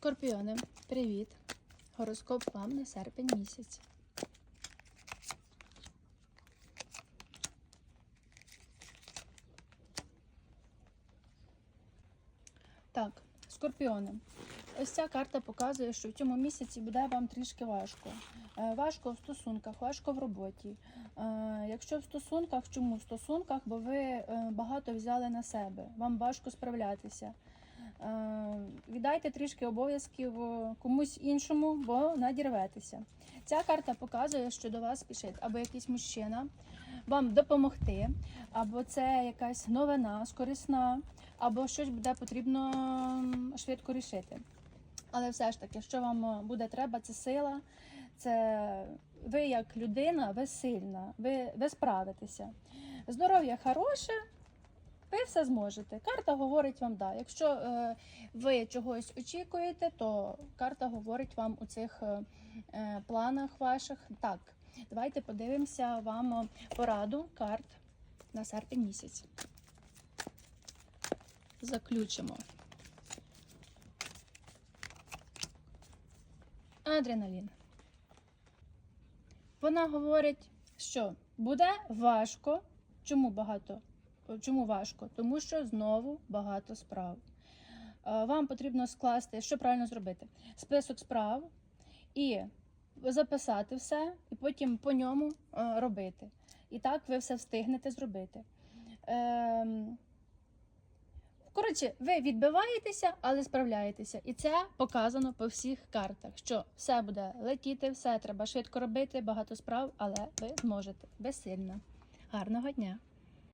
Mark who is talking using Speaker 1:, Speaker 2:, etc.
Speaker 1: Скорпіони, привіт! Гороскоп вам на серпень місяць. Так, скорпіони. Ось ця карта показує, що в цьому місяці буде вам трішки важко. Е, Важко в стосунках, важко в роботі. Е, Якщо в стосунках, чому в стосунках? Бо ви е, багато взяли на себе, вам важко справлятися. Е, Віддайте трішки обов'язків е, комусь іншому, бо надірветеся. Ця карта показує, що до вас спішить або якийсь мужчина вам допомогти, або це якась новина, скорисна, або щось буде потрібно швидко рішити. Але все ж таки, що вам е, буде треба, це сила, це ви як людина, ви сильна, ви, ви справитеся. Здоров'я хороше, ви все зможете. Карта говорить вам да. Якщо е, ви чогось очікуєте, то карта говорить вам у цих е, е, планах ваших так. Давайте подивимося вам пораду карт на серпень місяць. Заключимо. Адреналін. Вона говорить, що буде важко. Чому багато? Чому важко? Тому що знову багато справ. Е, Вам потрібно скласти, що правильно зробити: список справ і записати все, і потім по ньому е, робити. І так ви все встигнете зробити. Ем, Коротше, ви відбиваєтеся, але справляєтеся. І це показано по всіх картах, що все буде летіти, все треба швидко робити, багато справ, але ви зможете. Ви сильна. Гарного дня!